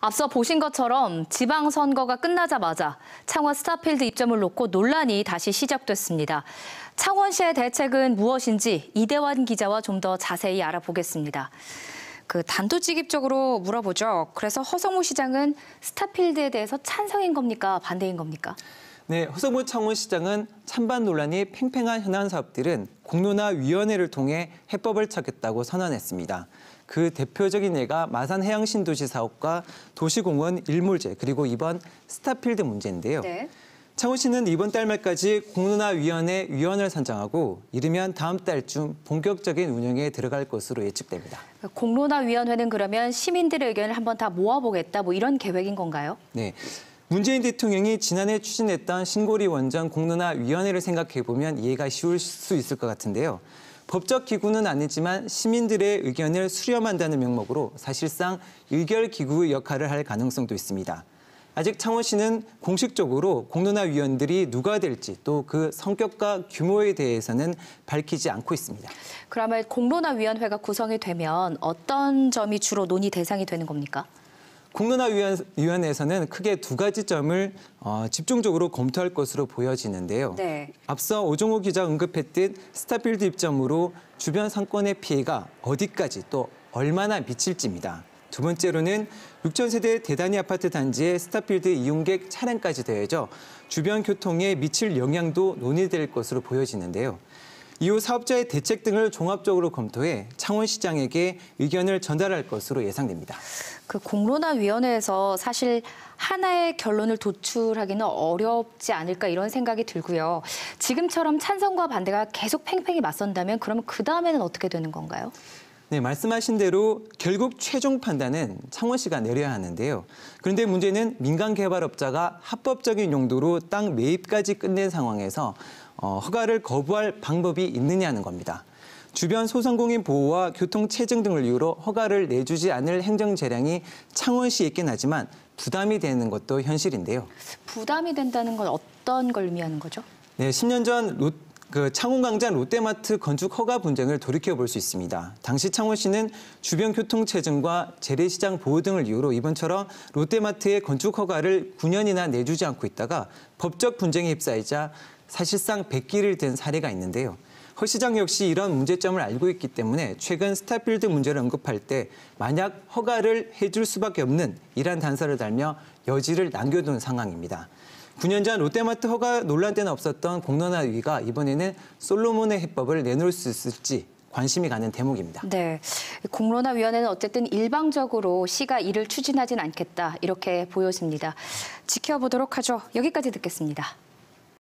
앞서 보신 것처럼 지방선거가 끝나자마자 창원 스타필드 입점을 놓고 논란이 다시 시작됐습니다. 창원시의 대책은 무엇인지 이대환 기자와 좀 더 자세히 알아보겠습니다. 그 단도직입적으로 물어보죠. 그래서 허성무 시장은 스타필드에 대해서 찬성인 겁니까? 반대인 겁니까? 네, 허성무 창원시장은 찬반 논란이 팽팽한 현안 사업들은 공론화 위원회를 통해 해법을 찾겠다고 선언했습니다. 그 대표적인 예가 마산 해양 신도시 사업과 도시공원 일몰제 그리고 이번 스타필드 문제인데요. 네. 창원시는 이번 달 말까지 공론화위원회 위원을 선정하고 이르면 다음 달쯤 본격적인 운영에 들어갈 것으로 예측됩니다. 공론화위원회는 그러면 시민들의 의견을 한번 다 모아보겠다 뭐 이런 계획인 건가요? 네. 문재인 대통령이 지난해 추진했던 신고리 원전 공론화위원회를 생각해 보면 이해가 쉬울 수 있을 것 같은데요. 법적 기구는 아니지만 시민들의 의견을 수렴한다는 명목으로 사실상 의결 기구 역할을 할 가능성도 있습니다. 아직 창원시는 공식적으로 공론화위원들이 누가 될지 또 그 성격과 규모에 대해서는 밝히지 않고 있습니다. 그러면 공론화위원회가 구성이 되면 어떤 점이 주로 논의 대상이 되는 겁니까? 공론화위원회에서는 크게 두 가지 점을 어, 집중적으로 검토할 것으로 보여지는데요. 네. 앞서 오종호 기자 언급했듯 스타필드 입점으로 주변 상권의 피해가 어디까지 또 얼마나 미칠지입니다. 두 번째로는 6천 세대 대단위 아파트 단지의 스타필드 이용객 차량까지 더해져 주변 교통에 미칠 영향도 논의될 것으로 보여지는데요. 이후 사업자의 대책 등을 종합적으로 검토해 창원시장에게 의견을 전달할 것으로 예상됩니다. 그 공론화위원회에서 사실 하나의 결론을 도출하기는 어렵지 않을까 이런 생각이 들고요. 지금처럼 찬성과 반대가 계속 팽팽히 맞선다면 그러면 그 다음에는 어떻게 되는 건가요? 네, 말씀하신 대로 결국 최종 판단은 창원시가 내려야 하는데요. 그런데 문제는 민간 개발업자가 합법적인 용도로 땅 매입까지 끝낸 상황에서 어, 허가를 거부할 방법이 있느냐는 겁니다. 주변 소상공인 보호와 교통 체증 등을 이유로 허가를 내주지 않을 행정 재량이 창원시에 있긴 하지만 부담이 되는 것도 현실인데요. 부담이 된다는 건 어떤 걸 의미하는 거죠? 네, 10년 전 롯, 그 창원광장 롯데마트 건축 허가 분쟁을 돌이켜 볼 수 있습니다. 당시 창원시는 주변 교통 체증과 재래시장 보호 등을 이유로 이번처럼 롯데마트의 건축 허가를 9년이나 내주지 않고 있다가 법적 분쟁에 휩싸이자 사실상 백기를 든 사례가 있는데요. 허 시장 역시 이런 문제점을 알고 있기 때문에 최근 스타필드 문제를 언급할 때 만약 허가를 해줄 수밖에 없는 이란 단서를 달며 여지를 남겨둔 상황입니다. 9년 전 롯데마트 허가 논란 때는 없었던 공론화 위가 이번에는 솔로몬의 해법을 내놓을 수 있을지 관심이 가는 대목입니다. 네. 공론화 위원회는 어쨌든 일방적으로 시가 이를 추진하진 않겠다 이렇게 보여집니다. 지켜보도록 하죠. 여기까지 듣겠습니다.